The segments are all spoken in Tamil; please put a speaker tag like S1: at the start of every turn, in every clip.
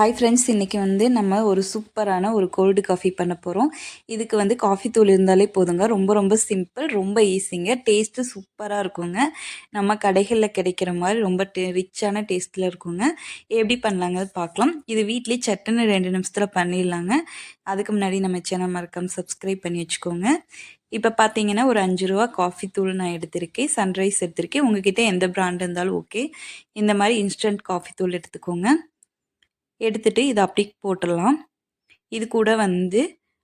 S1: ஹாய் ஃப்ரெண்ட்ஸ் இன்றைக்கி வந்து நம்ம ஒரு சூப்பரான ஒரு கோல்டு காஃபி பண்ண போகிறோம் இதுக்கு வந்து காஃபி தூள் இருந்தாலே போதுங்க. ரொம்ப ரொம்ப சிம்பிள் ரொம்ப ஈஸிங்க டேஸ்ட்டு சூப்பராக இருக்குங்க. நம்ம கடைகளில் கிடைக்கிற மாதிரி ரொம்ப டே ரிச்சான டேஸ்ட்டில் இருக்குங்க. எப்படி பண்ணலாங்க பார்க்கலாம். இது வீட்லேயே சட்டுன்னு ரெண்டு நிமிஷத்தில் பண்ணிடலாங்க. அதுக்கு முன்னாடி நம்ம சேனல் மறக்காம சப்ஸ்கிரைப் பண்ணி வச்சுக்கோங்க. இப்போ பார்த்தீங்கன்னா ஒரு அஞ்சு ரூபா காஃபி தூள் நான் எடுத்திருக்கேன். சன்ரைஸ் எடுத்திருக்கேன். உங்ககிட்ட எந்த பிராண்ட் இருந்தாலும் ஓகே இந்த மாதிரி இன்ஸ்டன்ட் காஃபி தூள் எடுத்துக்கோங்க. எடுத்துகிட்டு இதை அப்படி போட்டுடலாம். இது கூட வந்து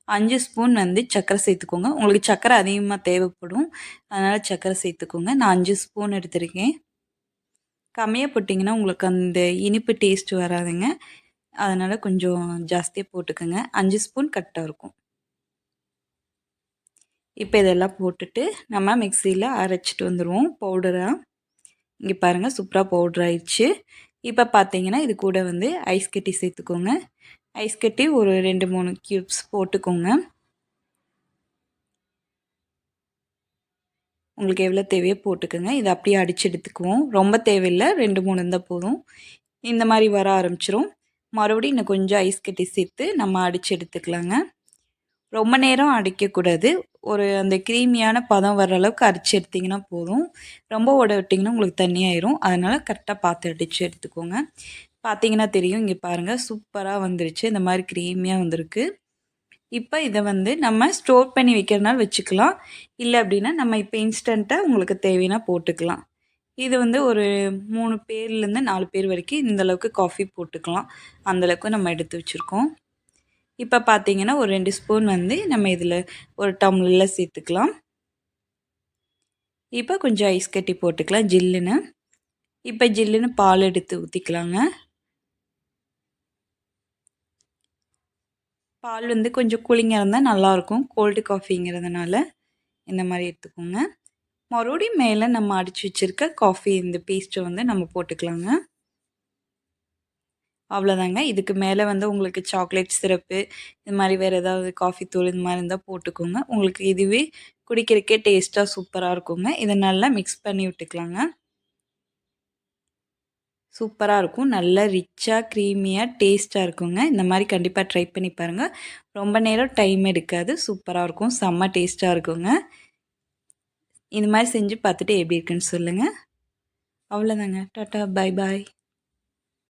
S1: அஞ்சு ஸ்பூன் வந்து சர்க்கரை சேர்த்துக்கோங்க. உங்களுக்கு சர்க்கரை அதிகமாக தேவைப்படும். அதனால் சர்க்கரை சேர்த்துக்கோங்க. நான் அஞ்சு ஸ்பூன் எடுத்திருக்கேன். கம்மியாக போட்டிங்கன்னா உங்களுக்கு அந்த இனிப்பு டேஸ்ட் வராதுங்க. அதனால் கொஞ்சம் ஜாஸ்தியாக போட்டுக்கோங்க. அஞ்சு ஸ்பூன் கரெக்டாக இருக்கும். இப்போ இதெல்லாம் போட்டுட்டு நம்ம மிக்சியில் அரைச்சிட்டு வந்துடுவோம் பவுடராக இங்கே பாருங்கள் சூப்பராக பவுடர் ஆயிடுச்சு. இப்போ பார்த்தீங்கன்னா இது கூட வந்து ஐஸ் கட்டி சேர்த்துக்கோங்க. ஐஸ் கட்டி ஒரு ரெண்டு மூணு க்யூப்ஸ் போட்டுக்கோங்க. உங்களுக்கு எவ்வளோ தேவையோ போட்டுக்கோங்க. இதை அப்படியே அடித்து எடுத்துக்குவோம். ரொம்ப தேவையில்லை. ரெண்டு மூணு இருந்தால் போதும். இந்த மாதிரி வர ஆரம்பிச்சிரும். மறுபடியும் இன்னும் கொஞ்சம் ஐஸ் கட்டி சேர்த்து நம்ம அடித்து எடுத்துக்கலாங்க. ரொம்ப நேரம் அடிக்கக்கூடாது. ஒரு அந்த க்ரீமியான பதம் வர்ற அளவுக்கு அரைச்சி எடுத்திங்கன்னா போதும். ரொம்ப உட விட்டிங்கன்னா உங்களுக்கு தண்ணியாயிரும் அதனால் கரெக்டாக பார்த்து அடித்து எடுத்துக்கோங்க. பார்த்தீங்கன்னா தெரியும். இங்கே பாருங்கள் சூப்பராக வந்துருச்சு. இந்த மாதிரி க்ரீமியாக வந்திருக்கு. இப்போ இதை வந்து நம்ம ஸ்டோர் பண்ணி வைக்கிறனால வச்சுக்கலாம். இல்லை அப்படின்னா நம்ம இப்போ இன்ஸ்டண்ட்டாக உங்களுக்கு தேவைன்னா போட்டுக்கலாம். இது வந்து ஒரு மூணு பேர்லேருந்து நாலு பேர் வரைக்கும் இந்தளவுக்கு காஃபி போட்டுக்கலாம். அந்தளவுக்கு நம்ம எடுத்து வச்சுருக்கோம். இப்போ பார்த்தீங்கன்னா ஒரு ரெண்டு ஸ்பூன் வந்து நம்ம இதில் ஒரு டம்ளரில் சேர்த்துக்கலாம். இப்போ கொஞ்சம் ஐஸ் கட்டி போட்டுக்கலாம் ஜில்லுன்னு. இப்போ ஜில்லுன்னு பால் எடுத்து ஊற்றிக்கலாங்க பால் வந்து கொஞ்சம் கூலிங்காக இருந்தால் நல்லாயிருக்கும். கோல்டு காஃபிங்கிறதுனால இந்த மாதிரி எடுத்துக்கோங்க. மறுபடியும் மேலே நம்ம அடித்து வச்சுருக்க காஃபி இந்த பேஸ்ட்டை வந்து நம்ம போட்டுக்கலாங்க. அவ்வளோதாங்க. இதுக்கு மேலே வந்து உங்களுக்கு சாக்லேட் சிரப்பு இது மாதிரி வேறு ஏதாவது காஃபி தூள் இந்த மாதிரி இருந்தால் போட்டுக்கோங்க. உங்களுக்கு இதுவே குடிக்கிறக்கே டேஸ்ட்டாக சூப்பராக இருக்குங்க. இதை நல்லா மிக்ஸ் பண்ணி விட்டுக்கலாங்க. சூப்பராக இருக்கும். நல்லா ரிச்சாக க்ரீமியாக டேஸ்ட்டாக இருக்குங்க. இந்த மாதிரி கண்டிப்பாக ட்ரை பண்ணி பாருங்கள் ரொம்ப நேரம் டைம் எடுக்காது. சூப்பராக இருக்கும். செம்ம டேஸ்ட்டாக இருக்குங்க. இந்த மாதிரி செஞ்சு பார்த்துட்டு எப்படி இருக்குன்னு சொல்லுங்கள் அவ்வளோதாங்க. டாட்டா பாய் பாய்